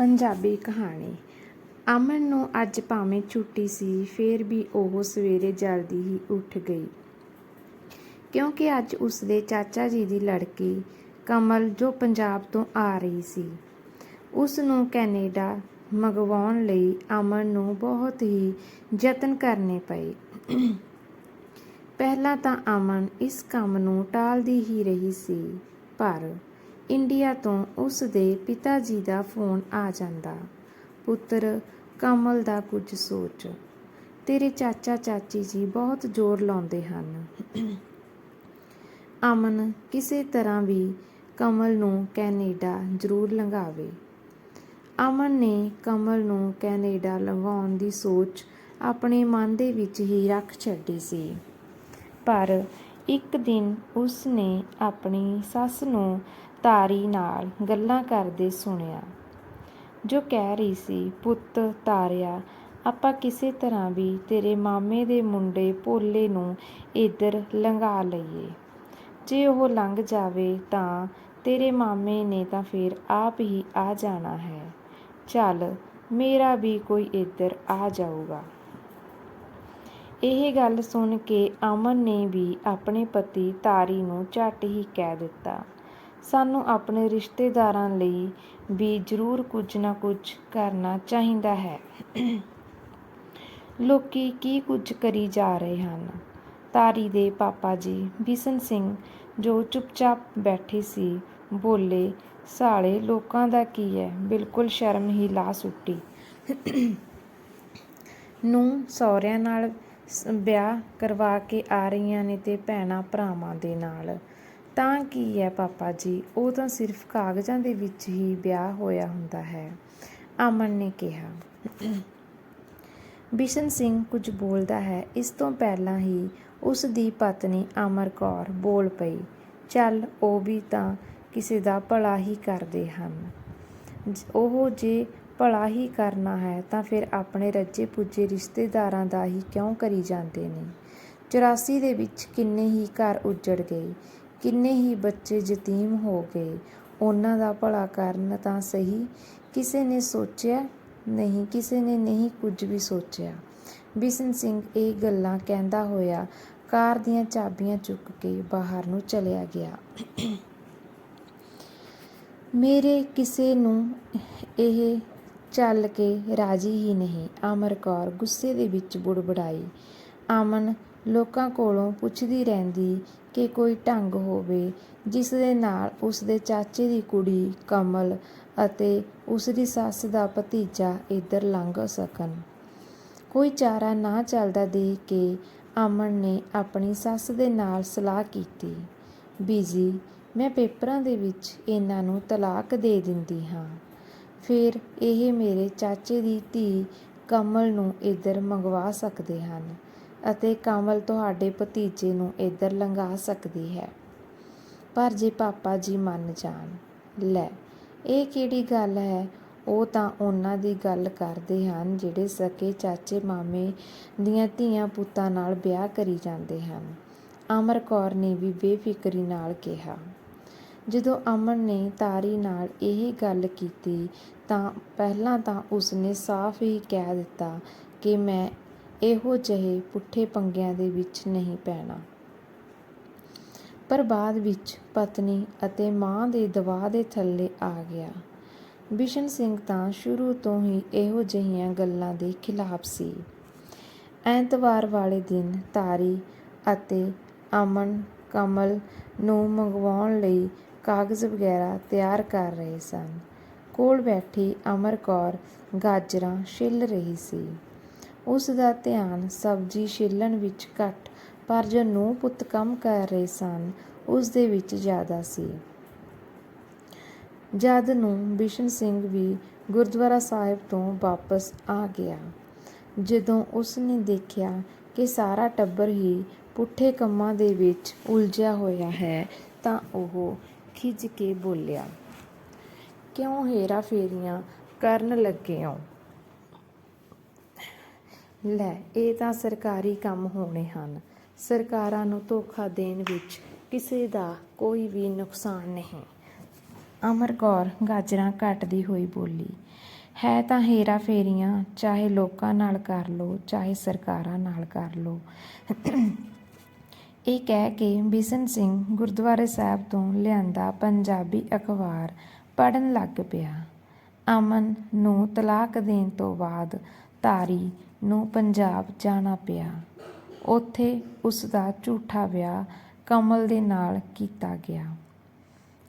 ਪੰਜਾਬੀ ਕਹਾਣੀ। ਅਮਨ ਨੂੰ ਅੱਜ ਭਾਵੇਂ ਛੁੱਟੀ ਸੀ, ਫੇਰ ਵੀ ਉਹ ਸਵੇਰੇ ਜਲਦੀ ਹੀ ਉੱਠ ਗਈ। ਕਿਉਂਕਿ ਅੱਜ ਉਸਦੇ ਚਾਚਾ ਜੀ ਦੀ ਲੜਕੀ ਕਮਲ ਜੋ ਪੰਜਾਬ ਤੋਂ ਆ ਰਹੀ ਸੀ ਉਸ ਨੂੰ ਕੈਨੇਡਾ ਮੰਗਵਾਉਣ ਲਈ ਅਮਨ ਨੂੰ ਬਹੁਤ ਹੀ ਯਤਨ ਕਰਨੇ ਪਏ। ਪਹਿਲਾਂ ਤਾਂ ਅਮਨ ਇਸ ਕੰਮ ਨੂੰ ਟਾਲਦੀ ਹੀ ਰਹੀ ਸੀ, ਪਰ ਇੰਡੀਆ ਤੋਂ ਉਸ ਦੇ ਪਿਤਾ ਜੀ ਦਾ ਫੋਨ ਆ ਜਾਂਦਾ। ਪੁੱਤਰ, ਕਮਲ ਦਾ ਕੁਝ ਸੋਚ। ਤੇਰੇ ਚਾਚਾ ਚਾਚੀ ਜੀ ਬਹੁਤ ਜ਼ੋਰ ਲਾਉਂਦੇ ਹਨ। ਅਮਨ ਕਿਸੇ ਤਰ੍ਹਾਂ ਵੀ ਕਮਲ ਨੂੰ ਕੈਨੇਡਾ ਜ਼ਰੂਰ ਲੰਘਾਵੇ। ਅਮਨ ਨੇ ਕਮਲ ਨੂੰ ਕੈਨੇਡਾ ਲੰਘਾਉਣ ਦੀ ਸੋਚ ਆਪਣੇ ਮਨ ਦੇ ਵਿੱਚ ਹੀ ਰੱਖ ਛੱਡੀ ਸੀ। ਪਰ ਇੱਕ ਦਿਨ ਉਸ ਨੇ ਆਪਣੀ ਸੱਸ ਨੂੰ ਤਾਰੀ ਨਾਲ ਗੱਲਾਂ ਕਰਦੇ ਸੁਣਿਆ। ਜੋ ਕਹਿ ਰਹੀ ਸੀ, ਪੁੱਤ ਤਾਰਿਆ, ਆਪਾਂ ਕਿਸੇ ਤਰ੍ਹਾਂ ਵੀ ਤੇਰੇ ਮਾਮੇ ਦੇ ਮੁੰਡੇ ਭੋਲੇ ਨੂੰ ਇੱਧਰ ਲੰਘਾ ਲਈਏ। ਜੇ ਉਹ ਲੰਘ ਜਾਵੇ ਤਾਂ ਤੇਰੇ ਮਾਮੇ ਨੇ ਤਾਂ ਫਿਰ ਆਪ ਹੀ ਆ ਜਾਣਾ ਹੈ। ਚੱਲ, ਮੇਰਾ ਵੀ ਕੋਈ ਇੱਧਰ ਆ ਜਾਊਗਾ। ਇਹ ਗੱਲ ਸੁਣ ਕੇ ਅਮਨ ਨੇ ਵੀ ਆਪਣੇ ਪਤੀ ਤਾਰੀ ਨੂੰ ਝੱਟ ਹੀ ਕਹਿ ਦਿੱਤਾ। ਸਾਨੂੰ ਆਪਣੇ ਰਿਸ਼ਤੇਦਾਰਾਂ ਲਈ ਵੀ ਜ਼ਰੂਰ ਕੁਝ ਨਾ ਕੁਝ ਕਰਨਾ ਚਾਹੀਦਾ ਹੈ। ਲੋਕ ਕੀ ਕੁਝ ਕਰੀ ਜਾ ਰਹੇ ਹਨ? ਤਾਰੀ ਦੇ ਪਾਪਾ ਜੀ ਬਿਸ਼ਨ ਸਿੰਘ ਜੋ ਚੁੱਪਚਾਪ ਬੈਠੇ ਸੀ, ਬੋਲੇ, ਸਾਲੇ, ਲੋਕਾਂ ਦਾ ਕੀ ਹੈ? ਬਿਲਕੁਲ ਸ਼ਰਮ ਹੀ ਲਾ ਸੁੱਟੀ। ਨੂੰ ਸਹੁਰਿਆਂ ਨਾਲ ਵਿਆਹ ਕਰਵਾ ਕੇ ਆ ਰਹੀਆਂ ਨੇ ਤੇ ਭੈਣਾਂ ਭਰਾਵਾਂ ਦੇ ਨਾਲ। ਤਾਂ ਕੀ ਹੈ ਪਾਪਾ ਜੀ? ਉਹ ਤਾਂ ਸਿਰਫ ਕਾਗਜ਼ਾਂ ਦੇ ਵਿੱਚ ਹੀ ਵਿਆਹ ਹੋਇਆ ਹੁੰਦਾ ਹੈ, ਅਮਨ ਨੇ ਕਿਹਾ। ਬਿਸ਼ਨ ਸਿੰਘ ਕੁਝ ਬੋਲਦਾ ਹੈ। ਇਸ ਤੋਂ ਪਹਿਲਾਂ ਹੀ ਉਸ ਦੀ ਪਤਨੀ ਅਮਰ ਕੌਰ ਬੋਲ ਪਈ, ਚੱਲ ਉਹ ਵੀ ਤਾਂ ਕਿਸੇ ਦਾ ਭਲਾ ਹੀ ਕਰਦੇ ਹਨ। ਉਹ ਜੇ ਭਲਾ ਹੀ ਕਰਨਾ ਹੈ ਤਾਂ ਫਿਰ ਆਪਣੇ ਰੱਜੇ ਪੁੱਜੇ ਰਿਸ਼ਤੇਦਾਰਾਂ ਦਾ ਹੀ ਕਿਉਂ ਕਰੀ ਜਾਂਦੇ ਨੇ? 84 ਦੇ ਵਿੱਚ ਕਿੰਨੇ ਹੀ ਘਰ ਉੱਜੜ ਗਏ। ਕਿੰਨੇ ਹੀ ਬੱਚੇ ਯਤੀਮ ਹੋ ਗਏ। ਉਹਨਾਂ ਦਾ ਭਲਾ ਕਰਨ ਤਾਂ ਸਹੀ। ਕਿਸੇ ਨੇ ਸੋਚਿਆ ਨਹੀਂ, ਕਿਸੇ ਨੇ ਨਹੀਂ ਕੁਝ ਵੀ ਸੋਚਿਆ। ਬਿਸ਼ਨ ਸਿੰਘ ਇਹ ਗੱਲਾਂ ਕਹਿੰਦਾ ਹੋਇਆ ਕਾਰ ਦੀਆਂ ਚਾਬੀਆਂ ਚੁੱਕ ਕੇ ਬਾਹਰ ਨੂੰ ਚਲਿਆ ਗਿਆ। ਮੇਰੇ ਕਿਸੇ ਨੂੰ ਇਹ ਚੱਲ ਕੇ ਰਾਜੀ ਹੀ ਨਹੀਂ। ਅਮਰ ਕੌਰ ਗੁੱਸੇ ਦੇ ਵਿੱਚ ਬੁੜਬੜਾਈ। ਅਮਨ ਲੋਕਾਂ ਕੋਲੋਂ ਪੁੱਛਦੀ ਰਹਿੰਦੀ ਕਿ ਕੋਈ ਢੰਗ ਹੋਵੇ, ਜਿਸ ਦੇ ਨਾਲ ਉਸਦੇ ਚਾਚੇ ਦੀ ਕੁੜੀ ਕਮਲ ਅਤੇ ਉਸਦੀ ਸੱਸ ਦਾ ਭਤੀਜਾ ਇੱਧਰ ਲੰਘ ਸਕਣ। ਕੋਈ ਚਾਰਾ ਨਾ ਚੱਲਦਾ ਦੇਖ ਕੇ ਅਮਨ ਨੇ ਆਪਣੀ ਸੱਸ ਦੇ ਨਾਲ ਸਲਾਹ ਕੀਤੀ। ਬੀਜੀ, ਮੈਂ ਪੇਪਰਾਂ ਦੇ ਵਿੱਚ ਇਹਨਾਂ ਨੂੰ ਤਲਾਕ ਦੇ ਦਿੰਦੀ ਹਾਂ। ਫਿਰ ਇਹ ਮੇਰੇ ਚਾਚੇ ਦੀ ਧੀ ਕਮਲ ਨੂੰ ਇੱਧਰ ਮੰਗਵਾ ਸਕਦੇ ਹਨ। ਅਤੇ ਕਮਲ ਤੁਹਾਡੇ ਭਤੀਜੇ ਨੂੰ ਇੱਧਰ ਲੰਘਾ ਸਕਦੀ ਹੈ। ਪਰ ਜੇ ਪਾਪਾ ਜੀ ਮੰਨ ਜਾਣ, ਲੈ, ਇਹ ਕਿਹੜੀ ਗੱਲ ਹੈ? ਉਹ ਤਾਂ ਉਹਨਾਂ ਦੀ ਗੱਲ ਕਰਦੇ ਹਨ ਜਿਹੜੇ ਸਕੇ ਚਾਚੇ ਮਾਮੇ ਦੀਆਂ ਧੀਆਂ ਪੁੱਤਾਂ ਨਾਲ ਵਿਆਹ ਕਰੀ ਜਾਂਦੇ ਹਨ। ਅਮਰ ਕੌਰ ਨੇ ਵੀ ਬੇਫਿਕਰੀ ਨਾਲ ਕਿਹਾ। ਜਦੋਂ ਅਮਨ ਨੇ ਤਾਰੀ ਨਾਲ ਇਹ ਗੱਲ ਕੀਤੀ ਤਾਂ ਪਹਿਲਾਂ ਤਾਂ ਉਸਨੇ ਸਾਫ਼ ਹੀ ਕਹਿ ਦਿੱਤਾ ਕਿ ਮੈਂ ਇਹੋ ਜਿਹੇ ਪੁੱਠੇ ਪੰਗਿਆਂ ਦੇ ਵਿੱਚ ਨਹੀਂ ਪੈਣਾ। ਪਰ ਬਾਅਦ ਵਿੱਚ ਪਤਨੀ ਅਤੇ ਮਾਂ ਦੇ ਦਬਾਅ ਦੇ ਥੱਲੇ ਆ ਗਿਆ। ਬਿਸ਼ਨ ਸਿੰਘ ਤਾਂ ਸ਼ੁਰੂ ਤੋਂ ਹੀ ਇਹੋ ਜਿਹੀਆਂ ਗੱਲਾਂ ਦੇ ਖਿਲਾਫ ਸੀ। ਐਤਵਾਰ ਵਾਲੇ ਦਿਨ ਤਾਰੀ ਅਤੇ ਅਮਨ ਕਮਲ ਨੂੰ ਮੰਗਵਾਉਣ ਲਈ ਕਾਗਜ਼ ਵਗੈਰਾ ਤਿਆਰ ਕਰ ਰਹੇ ਸਨ। ਕੋਲ ਬੈਠੀ ਅਮਰ ਕੌਰ ਗਾਜਰਾਂ ਛਿੱਲ ਰਹੀ ਸੀ। ਉਸ ਦਾ ਧਿਆਨ ਸਬਜ਼ੀ ਛਿੱਲਣ ਵਿੱਚ ਘੱਟ, ਪਰ ਜੋ ਨੂੰ ਪੁੱਤ ਕੰਮ ਕਰ ਰਹੇ ਸਨ, ਉਸ ਦੇ ਵਿੱਚ ਜ਼ਿਆਦਾ ਸੀ। ਜਦ ਨੂੰ ਬਿਸ਼ਨ ਸਿੰਘ ਵੀ ਗੁਰਦੁਆਰਾ ਸਾਹਿਬ ਤੋਂ ਵਾਪਸ ਆ ਗਿਆ, ਜਦੋਂ ਉਸ ਨੇ ਦੇਖਿਆ ਕਿ ਸਾਰਾ ਟੱਬਰ ਹੀ ਪੁੱਠੇ ਕੰਮਾਂ ਦੇ ਵਿੱਚ ਉਲਝਿਆ ਹੋਇਆ ਹੈ, ਤਾਂ ਉਹ ਖਿੱਚ ਕੇ ਬੋਲਿਆ, ਕਿਉਂ ਹੇਰਾ ਫੇਰੀਆਂ ਕਰਨ ਲੱਗੇ ਹੋ? ਲੈ, ਇਹ ਤਾਂ ਸਰਕਾਰੀ ਕੰਮ ਹੋਣੇ ਹਨ। ਸਰਕਾਰਾਂ ਨੂੰ ਧੋਖਾ ਦੇਣ ਵਿੱਚ ਕਿਸੇ ਦਾ ਕੋਈ ਵੀ ਨੁਕਸਾਨ ਨਹੀਂ। ਅਮਰ ਕੌਰ ਗਾਜਰਾਂ ਕੱਟਦੀ ਹੋਈ ਬੋਲੀ, ਹੈ ਤਾਂ ਹੇਰਾ ਫੇਰੀਆਂ, ਚਾਹੇ ਲੋਕਾਂ ਨਾਲ ਕਰ ਲੋ, ਚਾਹੇ ਸਰਕਾਰਾਂ ਨਾਲ ਕਰ ਲੋ। ਇਹ ਕਹਿ ਕੇ ਬਿਸ਼ਨ ਸਿੰਘ ਗੁਰਦੁਆਰੇ ਸਾਹਿਬ ਤੋਂ ਲਿਆਂਦਾ ਪੰਜਾਬੀ ਅਖਬਾਰ ਪੜਨ ਲੱਗ ਪਿਆ। ਅਮਨ ਨੂੰ ਤਲਾਕ ਦੇਣ ਤੋਂ ਬਾਅਦ ਧਾਰੀ ਨੂੰ ਪੰਜਾਬ ਜਾਣਾ ਪਿਆ। ਉੱਥੇ ਉਸ ਦਾ ਝੂਠਾ ਵਿਆਹ ਕਮਲ ਦੇ ਨਾਲ ਕੀਤਾ ਗਿਆ।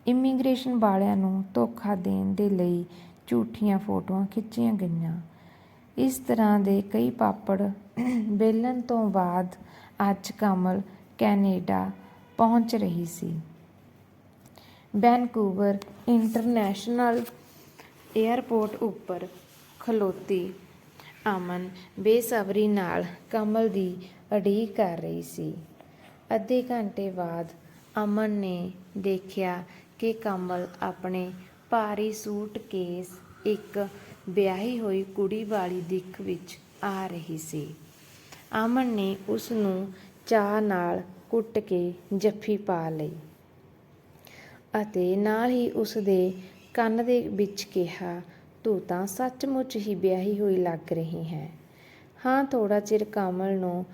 ਇਮੀਗ੍ਰੇਸ਼ਨ ਵਾਲਿਆਂ ਨੂੰ ਧੋਖਾ ਦੇਣ ਦੇ ਲਈ ਝੂਠੀਆਂ ਫੋਟੋਆਂ ਖਿੱਚੀਆਂ ਗਈਆਂ। ਇਸ ਤਰ੍ਹਾਂ ਦੇ ਕਈ ਪਾਪੜ ਵੇਲਣ ਤੋਂ ਬਾਅਦ ਅੱਜ ਕਮਲ ਕੈਨੇਡਾ ਪਹੁੰਚ ਰਹੀ ਸੀ। ਵੈਨਕੂਵਰ ਇੰਟਰਨੈਸ਼ਨਲ ਏਅਰਪੋਰਟ ਉੱਪਰ ਖਲੋਤੀ ਅਮਨ ਬੇਸਬਰੀ ਨਾਲ ਕਮਲ ਦੀ ਉਡੀਕ ਕਰ ਰਹੀ ਸੀ। ਅੱਧੇ ਘੰਟੇ ਬਾਅਦ ਅਮਨ ਨੇ ਦੇਖਿਆ ਕਿ ਕਮਲ ਆਪਣੇ ਭਾਰੀ ਸੂਟਕੇਸ ਇੱਕ ਵਿਆਹੀ ਹੋਈ ਕੁੜੀ ਵਾਲੀ ਦਿੱਖ ਵਿੱਚ ਆ ਰਹੀ ਸੀ। ਅਮਨ ਨੇ ਉਸ ਨੂੰ ਚਾਹ ਨਾਲ ਕੁੱਟ ਕੇ ਜੱਫੀ ਪਾ ਲਈ ਅਤੇ ਨਾਲ ਹੀ ਉਸ ਦੇ ਕੰਨ ਦੇ ਵਿੱਚ ਕਿਹਾ ਤੂੰ ਤਾਂ ਸੱਚਮੁੱਚ ਹੀ ਵਿਆਹੀ ਹੋਈ ਲੱਗ ਰਹੀ ਹੈ। ਹਾਂ ਥੋੜਾ ਚਿਰ ਕਮਲ ਨੂੰ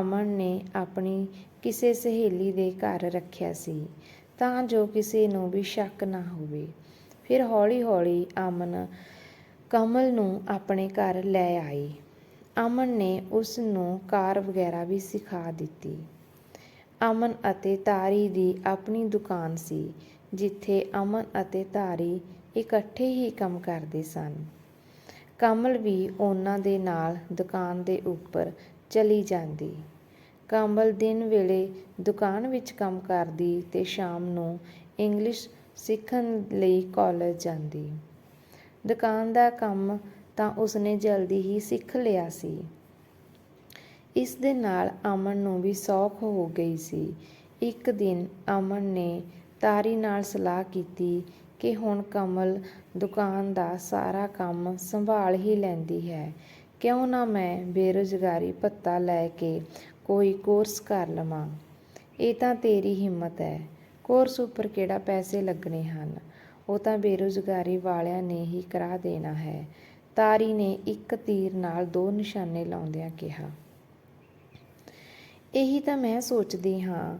ਅਮਨ ਨੇ ਆਪਣੀ ਕਿਸੇ ਸਹੇਲੀ ਦੇ ਘਰ ਰੱਖਿਆ ਸੀ, ਤਾਂ ਜੋ ਕਿਸੇ ਨੂੰ ਵੀ ਸ਼ੱਕ ਨਾ ਹੋਵੇ। ਫਿਰ ਹੌਲੀ-ਹੌਲੀ ਅਮਨ ਕਮਲ ਨੂੰ ਆਪਣੇ ਘਰ ਲੈ ਆਈ। ਅਮਨ ਨੇ ਉਸ ਨੂੰ ਕਾਰ ਵਗੈਰਾ ਵੀ ਸਿਖਾ ਦਿੱਤੀ। ਅਮਨ ਅਤੇ ਤਾਰੀ ਦੀ ਆਪਣੀ ਦੁਕਾਨ ਸੀ, ਜਿੱਥੇ ਅਮਨ ਅਤੇ ਤਾਰੀ ਇਕੱਠੇ ਹੀ ਕੰਮ ਕਰਦੇ ਸਨ। ਕਮਲ ਵੀ ਉਹਨਾਂ ਦੇ ਨਾਲ ਦੁਕਾਨ ਦੇ ਉੱਪਰ ਚਲੀ ਜਾਂਦੀ। ਕਮਲ ਦਿਨ ਵੇਲੇ ਦੁਕਾਨ ਵਿੱਚ ਕੰਮ ਕਰਦੀ ਤੇ ਸ਼ਾਮ ਨੂੰ ਇੰਗਲਿਸ਼ ਸਿੱਖਣ ਲਈ ਕਾਲਜ ਜਾਂਦੀ। ਦੁਕਾਨ ਦਾ ਕੰਮ ਤਾਂ ਉਸਨੇ ਜਲਦੀ ਹੀ ਸਿੱਖ ਲਿਆ ਸੀ। ਇਸ ਦੇ ਨਾਲ ਅਮਨ ਨੂੰ ਵੀ ਸੌਖ ਹੋ ਗਈ ਸੀ। ਇੱਕ ਦਿਨ ਅਮਨ ਨੇ ਤਾਰੀ ਨਾਲ ਸਲਾਹ ਕੀਤੀ ਕਿ ਹੁਣ ਕਮਲ ਦੁਕਾਨ ਦਾ ਸਾਰਾ ਕੰਮ ਸੰਭਾਲ ਹੀ ਲੈਂਦੀ ਹੈ। ਕਿਉਂ ਨਾ ਮੈਂ ਬੇਰੁਜ਼ਗਾਰੀ ਭੱਤਾ ਲੈ ਕੇ ਕੋਈ ਕੋਰਸ ਕਰ ਲਵਾਂ? ਇਹ ਤਾਂ ਤੇਰੀ ਹਿੰਮਤ ਹੈ। ਕੋਰਸ ਉੱਪਰ ਕਿਹੜਾ ਪੈਸੇ ਲੱਗਣੇ ਹਨ? ਉਹ ਤਾਂ ਬੇਰੁਜ਼ਗਾਰੀ ਵਾਲਿਆਂ ਨੇ ਹੀ ਕਰਾ ਦੇਣਾ ਹੈ। ਤਾਰੀ ਨੇ ਇੱਕ ਤੀਰ ਨਾਲ ਦੋ ਨਿਸ਼ਾਨੇ ਲਾਉਂਦਿਆਂ ਕਿਹਾ। ਇਹੀ ਤਾਂ ਮੈਂ ਸੋਚਦੀ ਹਾਂ,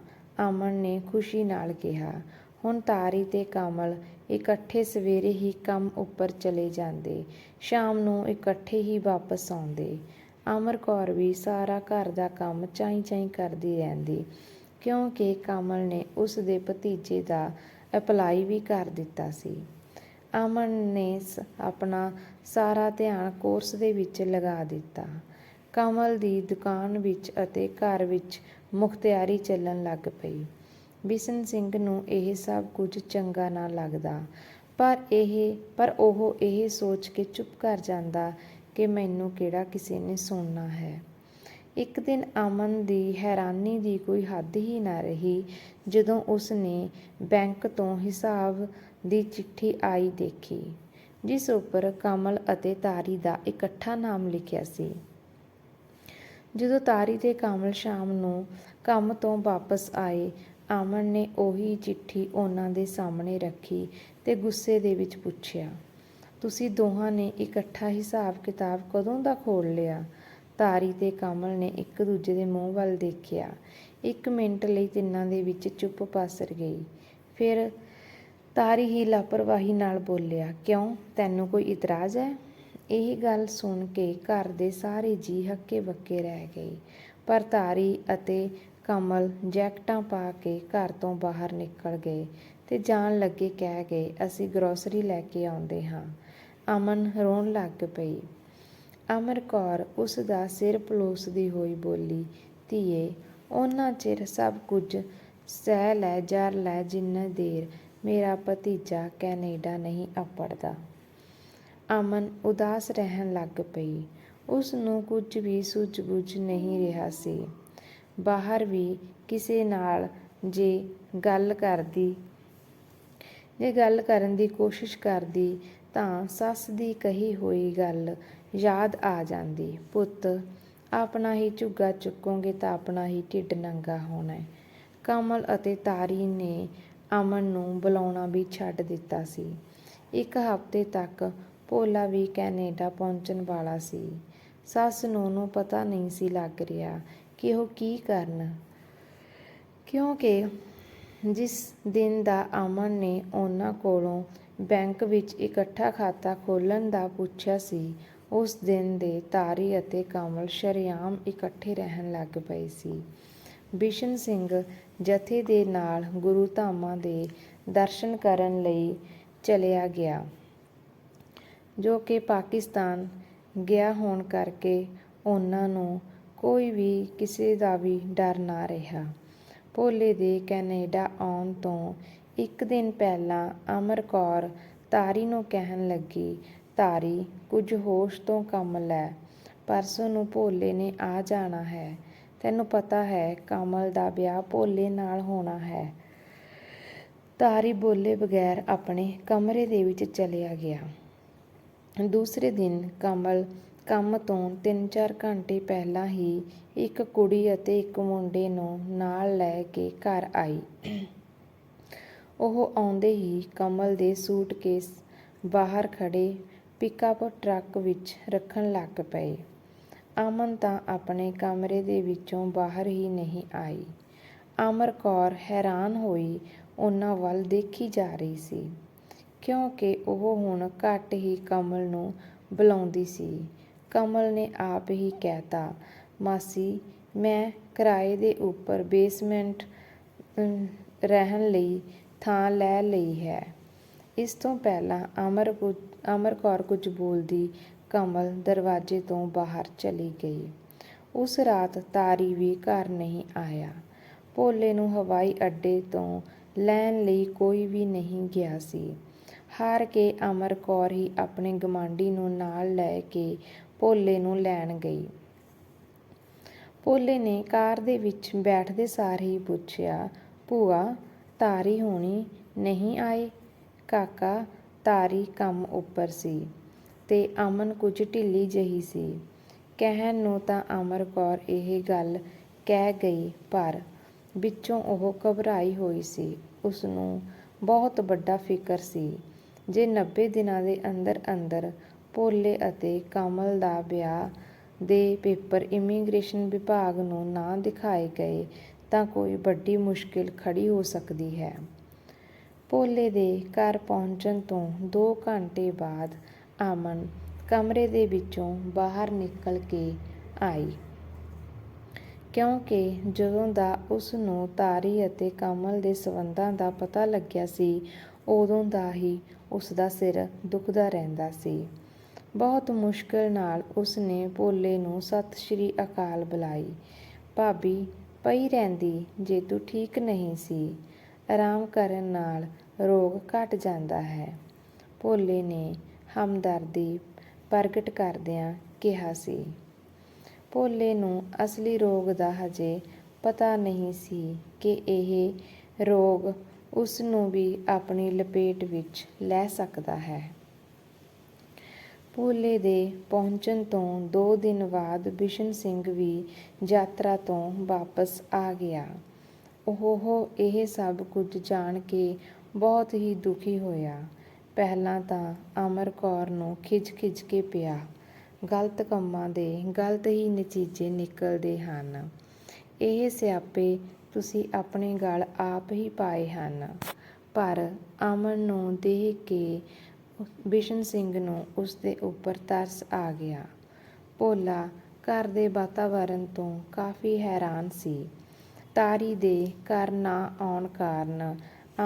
ਅਮਨ ਨੇ ਖੁਸ਼ੀ ਨਾਲ ਕਿਹਾ। ਹੁਣ ਤਾਰੀ ਤੇ ਕਮਲ ਇਕੱਠੇ ਸਵੇਰੇ ਹੀ ਕੰਮ ਉੱਪਰ ਚਲੇ ਜਾਂਦੇ। ਸ਼ਾਮ ਨੂੰ ਇਕੱਠੇ ਹੀ ਵਾਪਸ ਆਉਂਦੇ। ਅਮਰ ਕੌਰ ਵੀ ਸਾਰਾ ਘਰ ਦਾ ਕੰਮ ਚਾਈ ਚਾਈ ਕਰਦੀ ਰਹਿੰਦੀ, ਕਿਉਂਕਿ ਕਮਲ ਨੇ ਉਸ ਦੇ ਭਤੀਜੇ ਦਾ ਅਪਲਾਈ ਵੀ ਕਰ ਦਿੱਤਾ ਸੀ। ਅਮਨ ਨੇ ਸ- ਆਪਣਾ ਸਾਰਾ ਧਿਆਨ ਕੋਰਸ ਦੇ ਵਿੱਚ ਲਗਾ ਦਿੱਤਾ। ਕਮਲ ਦੀ ਦੁਕਾਨ ਵਿੱਚ ਅਤੇ ਘਰ ਵਿੱਚ ਮੁਖਤਿਆਰੀ ਚੱਲਣ ਲੱਗ ਪਈ। ਬਿਸ਼ਨ ਸਿੰਘ ਨੂੰ ਇਹ ਸਭ ਕੁਝ ਚੰਗਾ ਨਾ ਲੱਗਦਾ। ਪਰ ਇਹ, ਪਰ ਉਹ ਇਹ ਸੋਚ ਕੇ ਚੁੱਪ ਕਰ ਜਾਂਦਾ ਕਿ ਮੈਨੂੰ ਕਿਹੜਾ ਕਿਸੇ ਨੇ ਸੁਣਨਾ ਹੈ। ਇੱਕ ਦਿਨ ਅਮਨ ਦੀ ਹੈਰਾਨੀ ਦੀ ਕੋਈ ਹੱਦ ਹੀ ਨਾ ਰਹੀ ਜਦੋਂ ਉਸ ਨੇ ਬੈਂਕ ਤੋਂ ਹਿਸਾਬ ਦੀ ਚਿੱਠੀ ਆਈ ਦੇਖੀ, ਜਿਸ ਉੱਪਰ ਕਮਲ ਅਤੇ ਤਾਰੀ ਦਾ ਇਕੱਠਾ ਨਾਮ ਲਿਖਿਆ ਸੀ। ਜਦੋਂ ਤਾਰੀ ਤੇ ਕਮਲ ਸ਼ਾਮ ਨੂੰ ਕੰਮ ਤੋਂ ਵਾਪਸ ਆਏ ਅਮਨ ਨੇ ਉਹੀ ਚਿੱਠੀ ਉਹਨਾਂ ਦੇ ਸਾਹਮਣੇ ਰੱਖੀ ਤੇ ਗੁੱਸੇ ਦੇ ਵਿੱਚ ਪੁੱਛਿਆ, ਤੁਸੀਂ ਦੋਹਾਂ ਨੇ ਇਕੱਠਾ ਹਿਸਾਬ ਕਿਤਾਬ ਕਦੋਂ ਦਾ ਖੋਲ ਲਿਆ? ਤਾਰੀ ਤੇ ਕਮਲ ਨੇ ਇੱਕ ਦੂਜੇ ਦੇ ਮੂੰਹ ਵੱਲ ਦੇਖਿਆ। ਇੱਕ ਮਿੰਟ ਲਈ ਤਿੰਨਾਂ ਦੇ ਵਿੱਚ ਚੁੱਪ ਪਾਸਰ ਗਈ। ਫਿਰ ਤਾਰੀ ਹੀ ਲਾਪਰਵਾਹੀ ਨਾਲ ਬੋਲਿਆ, ਕਿਉਂ? ਤੈਨੂੰ ਕੋਈ ਇਤਰਾਜ਼ ਹੈ? ਇਹ ਗੱਲ ਸੁਣ ਕੇ ਘਰ ਦੇ ਸਾਰੇ ਜੀ ਹੱਕੇ ਬੱਕੇ ਰਹਿ ਗਏ। ਪਰ ਤਾਰੀ ਅਤੇ ਕਮਲ ਜੈਕਟਾਂ ਪਾ ਕੇ ਘਰ ਤੋਂ ਬਾਹਰ ਨਿਕਲ ਗਏ ਤੇ ਜਾਣ ਲੱਗੇ ਕਹਿ ਗਏ, ਅਸੀਂ ਗਰੋਸਰੀ ਲੈ ਕੇ ਆਉਂਦੇ ਹਾਂ। ਅਮਨ ਰੋਣ ਲੱਗ ਪਈ। ਅਮਰ ਕੌਰ ਉਸ ਦਾ ਸਿਰ ਪਲੋਸਦੀ ਹੋਈ ਬੋਲੀ, ਧੀਏ, ਉਹਨਾਂ ਚਿਰ ਸਭ ਕੁਝ ਸਹਿ ਲੈ, ਜਰ ਲੈ, ਜਿੰਨਾ ਦੇਰ ਮੇਰਾ ਭਤੀਜਾ ਕੈਨੇਡਾ ਨਹੀਂ ਅਪੜਦਾ। ਅਮਨ ਉਦਾਸ ਰਹਿਣ ਲੱਗ ਪਈ। ਉਸ ਨੂੰ ਕੁਝ ਵੀ ਸੂਝ-ਬੂਝ ਨਹੀਂ ਰਿਹਾ ਸੀ। ਬਾਹਰ ਵੀ ਕਿਸੇ ਨਾਲ ਜੇ ਗੱਲ ਕਰਦੀ, ਜੇ ਗੱਲ ਕਰਨ ਦੀ ਕੋਸ਼ਿਸ਼ ਕਰਦੀ ਤਾਂ ਸੱਸ ਦੀ ਕਹੀ ਹੋਈ ਗੱਲ ਯਾਦ ਆ ਜਾਂਦੀ, ਪੁੱਤ, ਆਪਣਾ ਹੀ ਝੁੱਗਾ ਚੁੱਕੋਗੇ ਤਾਂ ਆਪਣਾ ਹੀ ਢਿੱਡ ਨੰਗਾ ਹੋਣਾ ਹੈ। ਕਮਲ ਅਤੇ ਤਾਰੀ ਨੇ ਅਮਨ ਨੂੰ ਬੁਲਾਉਣਾ ਵੀ ਛੱਡ ਦਿੱਤਾ ਸੀ। ਇੱਕ ਹਫ਼ਤੇ ਤੱਕ ਭੋਲਾ ਵੀ ਕੈਨੇਡਾ ਪਹੁੰਚਣ ਵਾਲਾ ਸੀ। ਸੱਸ ਨੂੰ ਨੂੰ ਪਤਾ ਨਹੀਂ ਸੀ ਲੱਗ ਰਿਹਾ ਕਿ ਉਹ ਕੀ ਕਰਨ। ਕਿਉਂਕਿ ਜਿਸ ਦਿਨ ਦਾ ਅਮਨ ਨੇ ਉਹਨਾਂ ਕੋਲੋਂ ਬੈਂਕ ਵਿੱਚ ਇਕੱਠਾ ਖਾਤਾ ਖੋਲ੍ਹਣ ਦਾ ਪੁੱਛਿਆ ਸੀ, ਉਸ ਦਿਨ ਦੇ ਤਾਰੀ ਅਤੇ ਕਮਲ ਸ਼ਰੇਆਮ ਇਕੱਠੇ ਰਹਿਣ ਲੱਗ ਪਏ ਸੀ। ਬਿਸ਼ਨ ਸਿੰਘ ਜਥੇ ਦੇ ਨਾਲ ਗੁਰੂ ਧਾਮਾਂ ਦੇ ਦਰਸ਼ਨ ਕਰਨ ਲਈ ਚਲਿਆ ਗਿਆ, ਜੋ ਕਿ ਪਾਕਿਸਤਾਨ ਗਿਆ ਹੋਣ ਕਰਕੇ ਉਹਨਾਂ ਨੂੰ ਕੋਈ ਵੀ ਕਿਸੇ ਦਾ ਵੀ ਡਰ ਨਾ ਰਿਹਾ। ਭੋਲੇ ਦੇ ਕੈਨੇਡਾ ਆਉਣ ਤੋਂ ਇੱਕ ਦਿਨ ਪਹਿਲਾਂ ਅਮਰ ਕੌਰ ਤਾਰੀ ਨੂੰ ਕਹਿਣ ਲੱਗੀ ਤਾਰੀ ਕੁਝ ਹੋਸ਼ ਤੋਂ ਕੰਮ ਲੈ। ਪਰਸੋਂ ਨੂੰ ਭੋਲੇ ਨੇ ਆ ਜਾਣਾ ਹੈ। ਤੈਨੂੰ ਪਤਾ ਹੈ, ਕਮਲ ਦਾ ਵਿਆਹ ਭੋਲੇ ਨਾਲ ਹੋਣਾ ਹੈ ਤਾਰੀ ਬੋਲੇ ਬਗੈਰ ਆਪਣੇ ਕਮਰੇ ਦੇ ਵਿੱਚ ਚਲਿਆ ਗਿਆ। ਦੂਸਰੇ ਦਿਨ ਕਮਲ ਕੰਮ ਤੋਂ 3-4 ਘੰਟੇ ਪਹਿਲਾਂ ਹੀ ਇੱਕ ਕੁੜੀ ਅਤੇ ਇੱਕ ਮੁੰਡੇ ਨੂੰ ਨਾਲ ਲੈ ਕੇ ਘਰ ਆਈ। ਉਹ ਆਉਂਦੇ ਹੀ ਕਮਲ ਦੇ ਸੂਟਕੇਸ ਬਾਹਰ ਖੜ੍ਹੇ ਪਿਕਅਪ ਟਰੱਕ ਵਿੱਚ ਰੱਖਣ ਲੱਗ ਪਏ। ਅਮਨ ਤਾਂ ਆਪਣੇ ਕਮਰੇ ਦੇ ਵਿੱਚੋਂ ਬਾਹਰ ਹੀ ਨਹੀਂ ਆਈ। ਅਮਰ ਕੌਰ ਹੈਰਾਨ ਹੋਈ ਉਹਨਾਂ ਵੱਲ ਦੇਖੀ ਜਾ ਰਹੀ ਸੀ, ਕਿਉਂਕਿ ਉਹ ਹੁਣ ਘੱਟ ਹੀ ਕਮਲ ਨੂੰ ਬੁਲਾਉਂਦੀ ਸੀ। ਕਮਲ ਨੇ ਆਪ ਹੀ ਕਹਿਤਾ, ਮਾਸੀ, ਮੈਂ ਕਿਰਾਏ ਦੇ ਉੱਪਰ ਬੇਸਮੈਂਟ ਰਹਿਣ ਲਈ ਥਾਂ ਲੈ ਲਈ ਹੈ। ਇਸ ਤੋਂ ਪਹਿਲਾਂ ਅਮਰ ਕੁਝ, ਅਮਰ ਕੌਰ ਕੁਝ ਬੋਲਦੀ ਕਮਲ ਦਰਵਾਜ਼ੇ ਤੋਂ ਬਾਹਰ ਚਲੀ ਗਈ। ਉਸ ਰਾਤ ਤਾਰੀ ਵੀ ਘਰ ਨਹੀਂ ਆਇਆ। ਭੋਲੇ ਨੂੰ ਹਵਾਈ ਅੱਡੇ ਤੋਂ ਲੈਣ ਲਈ ਕੋਈ ਵੀ ਨਹੀਂ ਗਿਆ ਸੀ। ਹਾਰ ਕੇ ਅਮਰ ਕੌਰ ਹੀ ਆਪਣੇ ਗਮਾਂਡੀ ਨੂੰ ਨਾਲ ਲੈ ਕੇ ਭੋਲੇ ਨੂੰ ਲੈਣ ਗਈ। ਭੋਲੇ ਨੇ ਕਾਰ ਦੇ ਵਿੱਚ ਬੈਠਦੇ ਸਾਰ ਹੀ ਪੁੱਛਿਆ, ਭੂਆ, ਤਾਰੀ ਹੋਣੀ ਨਹੀਂ ਆਏ ਕਾਕਾ, ਤਾਰੀ ਕੰਮ ਉੱਪਰ ਸੀ ਤੇ ਅਮਨ ਕੁਝ ਢਿੱਲੀ ਜਹੀ ਸੀ। ਕਹਿਣ ਨੂੰ ਤਾਂ ਅਮਰ ਕੌਰ ਇਹ ਗੱਲ ਕਹਿ ਗਈ, ਪਰ ਵਿੱਚੋਂ ਉਹ ਘਬਰਾਈ ਹੋਈ ਸੀ। ਉਸ ਨੂੰ ਬਹੁਤ ਵੱਡਾ ਫਿਕਰ ਸੀ। ਜੇ 90 ਦਿਨਾਂ ਦੇ ਅੰਦਰ ਅੰਦਰ ਭੋਲੇ ਅਤੇ ਕਮਲ ਦਾ ਵਿਆਹ ਦੇ ਪੇਪਰ ਇਮੀਗ੍ਰੇਸ਼ਨ ਵਿਭਾਗ ਨੂੰ ਨਾ ਦਿਖਾਏ ਗਏ ਤਾਂ ਕੋਈ ਵੱਡੀ ਮੁਸ਼ਕਿਲ ਖੜੀ ਹੋ ਸਕਦੀ ਹੈ। ਭੋਲੇ ਦੇ ਘਰ ਪਹੁੰਚਣ ਤੋਂ 2 ਘੰਟੇ ਬਾਅਦ ਅਮਨ ਕਮਰੇ ਦੇ ਵਿੱਚੋਂ ਬਾਹਰ ਨਿਕਲ ਕੇ ਆਈ। ਕਿਉਂਕਿ ਜਦੋਂ ਦਾ ਉਸ ਨੂੰ ਤਾਰੀ ਅਤੇ ਕਮਲ ਦੇ ਸਬੰਧਾਂ ਦਾ ਪਤਾ ਲੱਗਿਆ ਸੀ, ਉਦੋਂ ਦਾ ਹੀ ਉਸ ਦਾ ਸਿਰ ਦੁਖਦਾ ਰਹਿੰਦਾ ਸੀ। ਬਹੁਤ ਮੁਸ਼ਕਲ ਨਾਲ ਉਸ ਨੇ ਭੋਲੇ ਨੂੰ ਸਤਿ ਸ਼੍ਰੀ ਅਕਾਲ ਬੁਲਾਈ। ਭਾਬੀ, ਪਈ ਰਹਿੰਦੀ ਜੇ ਤੂੰ ਠੀਕ ਨਹੀਂ ਸੀ, ਆਰਾਮ ਕਰਨ ਨਾਲ ਰੋਗ ਘਟ ਜਾਂਦਾ ਹੈ। ਭੋਲੇ ਨੇ ਹਮਦਰਦੀ ਪ੍ਰਗਟ ਕਰਦਿਆਂ ਕਿਹਾ ਸੀ। ਭੋਲੇ ਨੂੰ ਅਸਲੀ ਰੋਗ ਦਾ ਹਜੇ ਪਤਾ ਨਹੀਂ ਸੀ ਕਿ ਇਹ ਰੋਗ ਉਸ ਨੂੰ ਵੀ ਆਪਣੀ ਲਪੇਟ ਵਿੱਚ ਲੈ ਸਕਦਾ ਹੈ। ਭੋਲੇ ਦੇ ਪਹੁੰਚਣ ਤੋਂ 2 ਦਿਨ ਬਾਅਦ ਬਿਸ਼ਨ ਸਿੰਘ ਵੀ ਯਾਤਰਾ ਤੋਂ ਵਾਪਸ ਆ ਗਿਆ। ਉਹ ਇਹ ਸਭ ਕੁਝ ਜਾਣ ਕੇ ਬਹੁਤ ਹੀ ਦੁਖੀ ਹੋਇਆ। ਪਹਿਲਾਂ ਤਾਂ ਅਮਰ ਕੌਰ ਨੂੰ ਖਿੱਚ-ਖਿੱਚ ਕੇ ਪਿਆ। ਗਲਤ ਕੰਮਾਂ ਦੇ ਗਲਤ ਹੀ ਨਤੀਜੇ ਨਿਕਲਦੇ ਹਨ। ਇਹ ਸਿਆਪੇ ਤੁਸੀਂ ਆਪਣੇ ਗਲ ਆਪ ਹੀ ਪਾਏ ਹਨ। ਪਰ ਅਮਨ ਨੂੰ ਦੇਖ ਕੇ ਬਿਸ਼ਨ ਸਿੰਘ ਨੂੰ ਉਸ ਦੇ ਉੱਪਰ ਤਰਸ ਆ ਗਿਆ। ਭੋਲਾ ਘਰ ਦੇ ਵਾਤਾਵਰਣ ਤੋਂ ਕਾਫੀ ਹੈਰਾਨ ਸੀ। ਤਾਰੀ ਦੇ ਘਰ ਨਾ ਆਉਣ ਕਾਰਨ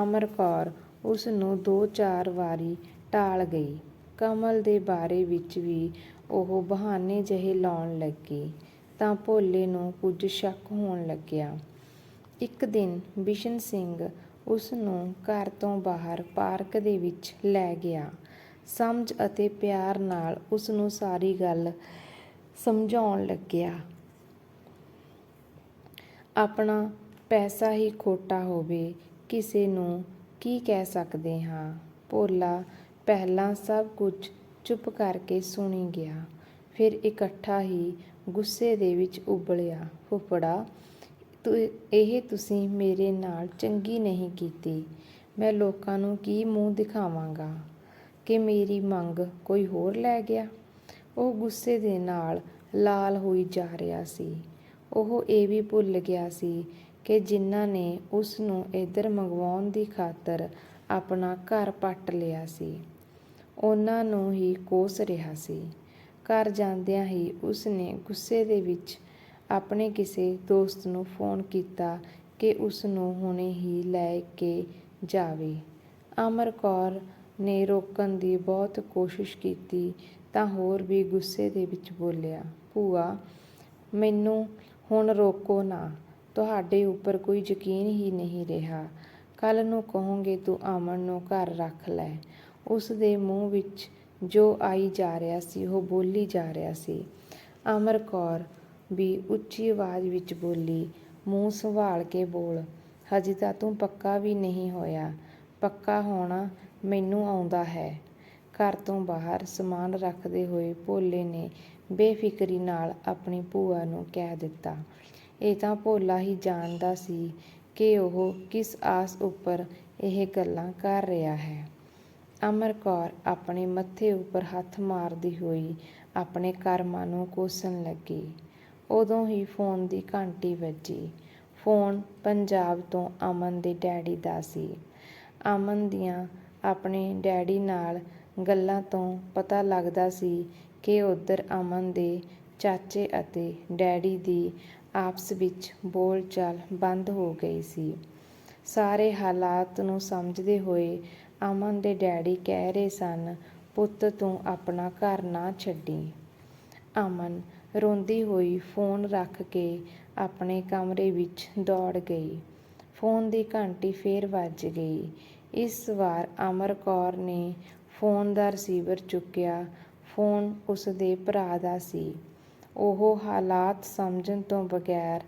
ਅਮਰ ਕੌਰ ਉਸ ਨੂੰ ਦੋ ਚਾਰ ਵਾਰੀ ਟਾਲ ਗਈ। ਕਮਲ ਦੇ ਬਾਰੇ ਵਿੱਚ ਵੀ ਉਹ ਬਹਾਨੇ ਜਿਹੇ ਲਾਉਣ ਲੱਗੀ ਤਾਂ ਭੋਲੇ ਨੂੰ ਕੁਝ ਸ਼ੱਕ ਹੋਣ ਲੱਗਿਆ। ਇੱਕ ਦਿਨ ਬਿਸ਼ਨ ਸਿੰਘ ਉਸ ਨੂੰ ਘਰ ਤੋਂ ਬਾਹਰ ਪਾਰਕ ਦੇ ਵਿੱਚ ਲੈ ਗਿਆ। ਸਮਝ ਅਤੇ ਪਿਆਰ ਨਾਲ ਉਸ ਨੂੰ ਸਾਰੀ ਗੱਲ ਸਮਝਾਉਣ ਲੱਗਿਆ। ਆਪਣਾ ਪੈਸਾ ਹੀ ਖੋਟਾ ਹੋਵੇ, ਕਿਸੇ ਨੂੰ ਕੀ ਕਹਿ ਸਕਦੇ ਹਾਂ? ਭੋਲਾ ਪਹਿਲਾਂ ਸਭ ਕੁਝ ਚੁੱਪ ਕਰਕੇ ਸੁਣੀ ਗਿਆ। ਫਿਰ ਇਕੱਠਾ ਹੀ ਗੁੱਸੇ ਦੇ ਵਿੱਚ ਉਬਲਿਆ। ਫੁੱਫੜਾ ਤੁ ਇਹ ਤੁਸੀਂ ਮੇਰੇ ਨਾਲ ਚੰਗੀ ਨਹੀਂ ਕੀਤੀ। ਮੈਂ ਲੋਕਾਂ ਨੂੰ ਕੀ ਮੂੰਹ ਦਿਖਾਵਾਂਗਾ ਕਿ ਮੇਰੀ ਮੰਗ ਕੋਈ ਹੋਰ ਲੈ ਗਿਆ? ਉਹ ਗੁੱਸੇ ਦੇ ਨਾਲ ਲਾਲ ਹੋਈ ਜਾ ਰਿਹਾ ਸੀ। ਉਹ ਇਹ ਵੀ ਭੁੱਲ ਗਿਆ ਸੀ ਕਿ ਜਿਨ੍ਹਾਂ ਨੇ ਉਸ ਨੂੰ ਇੱਧਰ ਮੰਗਵਾਉਣ ਦੀ ਖਾਤਰ ਆਪਣਾ ਘਰ ਪੱਟ ਲਿਆ ਸੀ। ਉਹਨਾਂ ਨੂੰ ਹੀ ਕੋਸ ਰਿਹਾ ਸੀ। ਘਰ ਜਾਂਦਿਆਂ ਹੀ ਉਸ ਨੇ ਗੁੱਸੇ ਦੇ ਵਿੱਚ ਆਪਣੇ ਕਿਸੇ ਦੋਸਤ ਨੂੰ ਫੋਨ ਕੀਤਾ ਕਿ ਉਸ ਨੂੰ ਹੁਣੇ ਹੀ ਲੈ ਕੇ ਜਾਵੇ। ਅਮਰ ਕੌਰ ਨੇ ਰੋਕਣ ਦੀ ਬਹੁਤ ਕੋਸ਼ਿਸ਼ ਕੀਤੀ ਤਾਂ ਹੋਰ ਵੀ ਗੁੱਸੇ ਦੇ ਵਿੱਚ ਬੋਲਿਆ, ਭੂਆ, ਮੈਨੂੰ ਹੁਣ ਰੋਕੋ ਨਾ। ਤੁਹਾਡੇ ਉੱਪਰ ਕੋਈ ਯਕੀਨ ਹੀ ਨਹੀਂ ਰਿਹਾ। ਕੱਲ ਨੂੰ ਕਹੋਗੇ ਤੂੰ ਅਮਨ ਨੂੰ ਘਰ ਰੱਖ ਲੈ। ਉਸ ਦੇ ਮੂੰਹ ਵਿੱਚ ਜੋ ਆਈ ਜਾ ਰਿਹਾ ਸੀ, ਉਹ ਬੋਲੀ ਜਾ ਰਿਹਾ ਸੀ। ਅਮਰ ਕੌਰ ਵੀ ਉੱਚੀ ਆਵਾਜ਼ ਵਿੱਚ ਬੋਲੀ, ਮੂੰਹ ਸੰਭਾਲ ਕੇ ਬੋਲ। ਹਜੇ ਤਾਂ ਤੂੰ ਪੱਕਾ ਵੀ ਨਹੀਂ ਹੋਇਆ। ਪੱਕਾ ਹੋਣਾ ਮੈਨੂੰ ਆਉਂਦਾ ਹੈ। ਘਰ ਤੋਂ ਬਾਹਰ ਸਮਾਨ ਰੱਖਦੇ ਹੋਏ ਭੋਲੇ ਨੇ ਬੇਫਿਕਰੀ ਨਾਲ ਆਪਣੀ ਭੂਆ ਨੂੰ ਕਹਿ ਦਿੱਤਾ। ਇਹ ਤਾਂ ਭੋਲਾ ਹੀ ਜਾਣਦਾ ਸੀ ਕਿ ਉਹ ਕਿਸ ਆਸ ਉੱਪਰ ਇਹ ਗੱਲਾਂ ਕਰ ਰਿਹਾ ਹੈ। ਅਮਰ ਕੌਰ ਆਪਣੇ ਮੱਥੇ ਉੱਪਰ ਹੱਥ ਮਾਰਦੀ ਹੋਈ ਆਪਣੇ ਕਰਮਾਂ ਨੂੰ ਕੋਸਣ ਲੱਗੀ। ਉਦੋਂ ਹੀ ਫੋਨ ਦੀ ਘੰਟੀ ਵੱਜੀ। ਫੋਨ ਪੰਜਾਬ ਤੋਂ ਅਮਨ ਦੇ ਡੈਡੀ ਦਾ ਸੀ। ਅਮਨ ਦੀਆਂ ਆਪਣੇ ਡੈਡੀ ਨਾਲ ਗੱਲਾਂ ਤੋਂ ਪਤਾ ਲੱਗਦਾ ਸੀ ਕਿ ਉੱਧਰ ਅਮਨ ਦੇ ਚਾਚੇ ਅਤੇ ਡੈਡੀ ਦੀ ਆਪਸ ਵਿੱਚ ਬੋਲਚਾਲ ਬੰਦ ਹੋ ਗਈ ਸੀ। ਸਾਰੇ ਹਾਲਾਤ ਨੂੰ ਸਮਝਦੇ ਹੋਏ ਅਮਨ ਦੇ ਡੈਡੀ ਕਹਿ ਰਹੇ ਸਨ, ਪੁੱਤ, ਤੂੰ ਆਪਣਾ ਘਰ ਨਾ ਛੱਡੀ। ਅਮਨ ਰੋਂਦੀ ਹੋਈ ਫੋਨ ਰੱਖ ਕੇ ਆਪਣੇ ਕਮਰੇ ਵਿੱਚ ਦੌੜ ਗਈ। ਫੋਨ ਦੀ ਘੰਟੀ ਫੇਰ ਵੱਜ ਗਈ। ਇਸ ਵਾਰ ਅਮਰ ਕੌਰ ਨੇ ਫੋਨ ਦਾ ਰਿਸੀਵਰ ਚੁੱਕਿਆ। ਫੋਨ ਉਸ ਦੇ ਭਰਾ ਦਾ ਸੀ। ਉਹ ਹਾਲਾਤ ਸਮਝਣ ਤੋਂ ਬਗੈਰ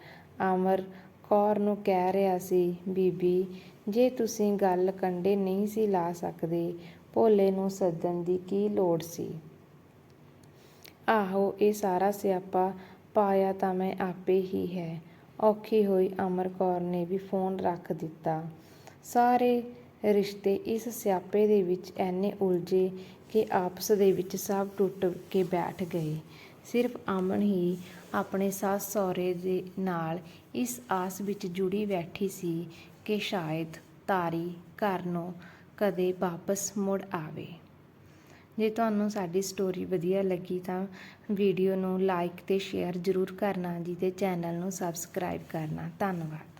ਅਮਰ ਕੌਰ ਨੂੰ ਕਹਿ ਰਿਹਾ ਸੀ, ਬੀਬੀ, ਜੇ ਤੁਸੀਂ ਗੱਲ ਕੰਡੇ ਨਹੀਂ ਸੀ ਲਾ ਸਕਦੇ, ਭੋਲੇ ਨੂੰ ਸੱਦਣ ਦੀ ਕੀ ਲੋੜ ਸੀ? ਆਹੋ, ਇਹ ਸਾਰਾ ਸਿਆਪਾ ਪਾਇਆ ਤਾਂ ਮੈਂ ਆਪੇ ਹੀ ਹੈ। ਔਖੀ ਹੋਈ ਅਮਰ ਕੌਰ ਨੇ ਵੀ ਫੋਨ ਰੱਖ ਦਿੱਤਾ। ਸਾਰੇ ਰਿਸ਼ਤੇ ਇਸ ਸਿਆਪੇ ਦੇ ਵਿੱਚ ਐਨੇ ਉਲਝੇ ਕਿ ਆਪਸ ਦੇ ਵਿੱਚ ਸਭ ਟੁੱਟ ਕੇ ਬੈਠ ਗਏ। ਸਿਰਫ ਅਮਨ ਹੀ ਆਪਣੇ ਸੱਸ ਸਹੁਰੇ ਦੇ ਨਾਲ ਇਸ ਆਸ ਵਿੱਚ ਜੁੜੀ ਬੈਠੀ ਸੀ ਕਿ ਸ਼ਾਇਦ ਤਾਰੀ ਘਰ ਨੂੰ ਕਦੇ ਵਾਪਸ ਮੁੜ ਆਵੇ। ਜੇ ਤੁਹਾਨੂੰ ਸਾਡੀ ਸਟੋਰੀ ਵਧੀਆ ਲੱਗੀ ਤਾਂ ਵੀਡੀਓ ਨੂੰ ਲਾਈਕ ਅਤੇ ਸ਼ੇਅਰ ਜ਼ਰੂਰ ਕਰਨਾ ਜੀ ਅਤੇ ਚੈਨਲ ਨੂੰ ਸਬਸਕ੍ਰਾਈਬ ਕਰਨਾ। ਧੰਨਵਾਦ।